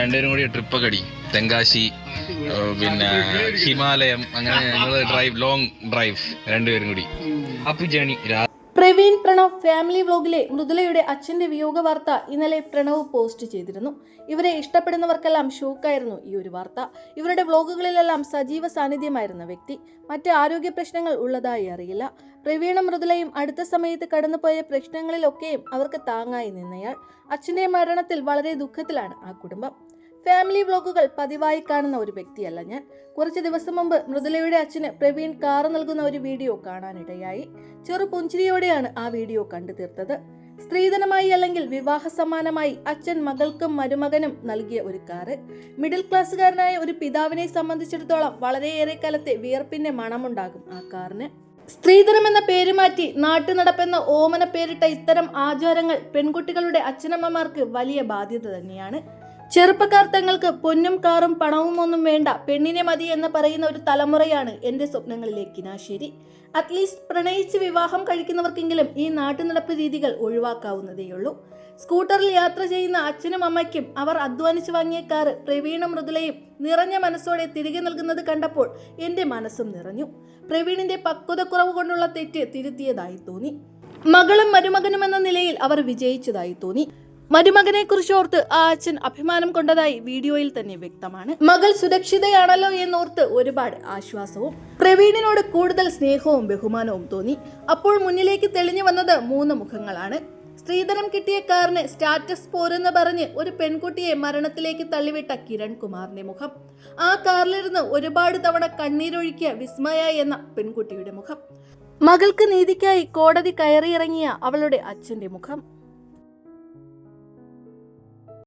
രണ്ടുപേരും കൂടി ട്രിപ്പൊക്കെ അടി. തെങ്കാശി പിന്നെ ഹിമാലയം അങ്ങനെ ഞങ്ങൾ ഡ്രൈവ് ലോങ് ഡ്രൈവ് രണ്ടുപേരും കൂടി. Up journey Praveen Pranav family വ്ലോഗിലെ മൃദുലയുടെ അച്ഛന്റെ വിയോഗ വാർത്ത ഇന്നലെ പ്രണവ് പോസ്റ്റ് ചെയ്തിരുന്നു. ഇവരെ ഇഷ്ടപ്പെടുന്നവർക്കെല്ലാം ഷോക്കായിരുന്നു ഈ ഒരു വാർത്ത. ഇവരുടെ വ്ലോഗുകളിലെല്ലാം സജീവ സാന്നിധ്യമായിരുന്ന വ്യക്തി. മറ്റ് ആരോഗ്യ പ്രശ്നങ്ങൾ ഉള്ളതായി അറിയില്ല. പ്രവീണും മൃദുലയും അടുത്ത സമയത്ത് കടന്നുപോയ പ്രശ്നങ്ങളിലൊക്കെയും അവർക്ക് താങ്ങായി നിന്നയാൾ. അച്ഛന്റെ മരണത്തിൽ വളരെ ദുഃഖത്തിലാണ് ആ കുടുംബം. ഫാമിലി വ്ലോഗുകൾ പതിവായി കാണുന്ന ഒരു വ്യക്തിയല്ല ഞാൻ. കുറച്ച് ദിവസം മുമ്പ് മൃദുലയുടെ അച്ഛന് പ്രവീൺ കാറ് നൽകുന്ന ഒരു വീഡിയോ കാണാനിടയായി. ചെറു പുഞ്ചിരിയോടെയാണ് ആ വീഡിയോ കണ്ടു തീർത്തത്. സ്ത്രീധനമായി അല്ലെങ്കിൽ വിവാഹ സമ്മാനമായി അച്ഛൻ മകൾക്കും മരുമകനും നൽകിയ ഒരു കാറ് മിഡിൽ ക്ലാസ്സുകാരനായ ഒരു പിതാവിനെ സംബന്ധിച്ചിടത്തോളം വളരെയേറെ കാലത്തെ വിയർപ്പിന്റെ മണമുണ്ടാകും ആ കാറിന്. സ്ത്രീധനം എന്ന പേര് മാറ്റി നാട്ടുനടപ്പെന്ന ഓമന പേരിട്ട ഇത്തരം ആചാരങ്ങൾ പെൺകുട്ടികളുടെ അച്ഛനമ്മമാർക്ക് വലിയ ബാധ്യത തന്നെയാണ്. ചെറുപ്പക്കാർ തങ്ങൾക്ക് പൊന്നും കാറും പണവും ഒന്നും വേണ്ട പെണ്ണിനെ മതി എന്ന് പറയുന്ന ഒരു തലമുറയാണ് എന്റെ സ്വപ്നങ്ങളിലെ കിനാശേരി. അറ്റ്ലീസ്റ്റ് പ്രണയിച്ച് വിവാഹം കഴിക്കുന്നവർക്കെങ്കിലും ഈ നാട്ടുനടപ്പ് രീതികൾ ഒഴിവാക്കാവുന്നതേയുള്ളൂ സ്കൂട്ടറിൽ യാത്ര ചെയ്യുന്ന അച്ഛനും അമ്മയ്ക്കും അവർ അധ്വാനിച്ച് വാങ്ങിയ കാറ് പ്രവീണ മൃദുലയും നിറഞ്ഞ മനസ്സോടെ തിരികെ നൽകുന്നത് കണ്ടപ്പോൾ എന്റെ മനസ്സും നിറഞ്ഞു. പ്രവീണിന്റെ പക്വതക്കുറവ് കൊണ്ടുള്ള തെറ്റ് തിരുത്തിയതായി തോന്നി. മകളും മരുമകനും എന്ന നിലയിൽ അവർ വിജയിച്ചതായി തോന്നി. മരുമകനെ കുറിച്ച് ഓർത്ത് ആ അച്ഛൻ അഭിമാനം കൊണ്ടതായി വീഡിയോയിൽ തന്നെ വ്യക്തമാണ്. മകൾ സുരക്ഷിതയാണല്ലോ എന്നോർത്ത് ഒരുപാട് ആശ്വാസവും പ്രവീണിനോട് കൂടുതൽ സ്നേഹവും ബഹുമാനവും തോന്നി. അപ്പോൾ മുന്നിലേക്ക് തെളിഞ്ഞു വന്നത് മൂന്ന് മുഖങ്ങളാണ്. സ്ത്രീധനം കിട്ടിയ കാറിന് സ്റ്റാറ്റസ് പോരെന്ന് പറഞ്ഞ് ഒരു പെൺകുട്ടിയെ മരണത്തിലേക്ക് തള്ളിവിട്ട കിരൺ കുമാറിന്റെ മുഖം. ആ കാറിലിരുന്ന് ഒരുപാട് തവണ കണ്ണീരൊഴുക്കിയ വിസ്മയ എന്ന പെൺകുട്ടിയുടെ മുഖം. മകൾക്ക് നീതിക്കായി കോടതി കയറിയിറങ്ങിയ അവളുടെ അച്ഛന്റെ മുഖം.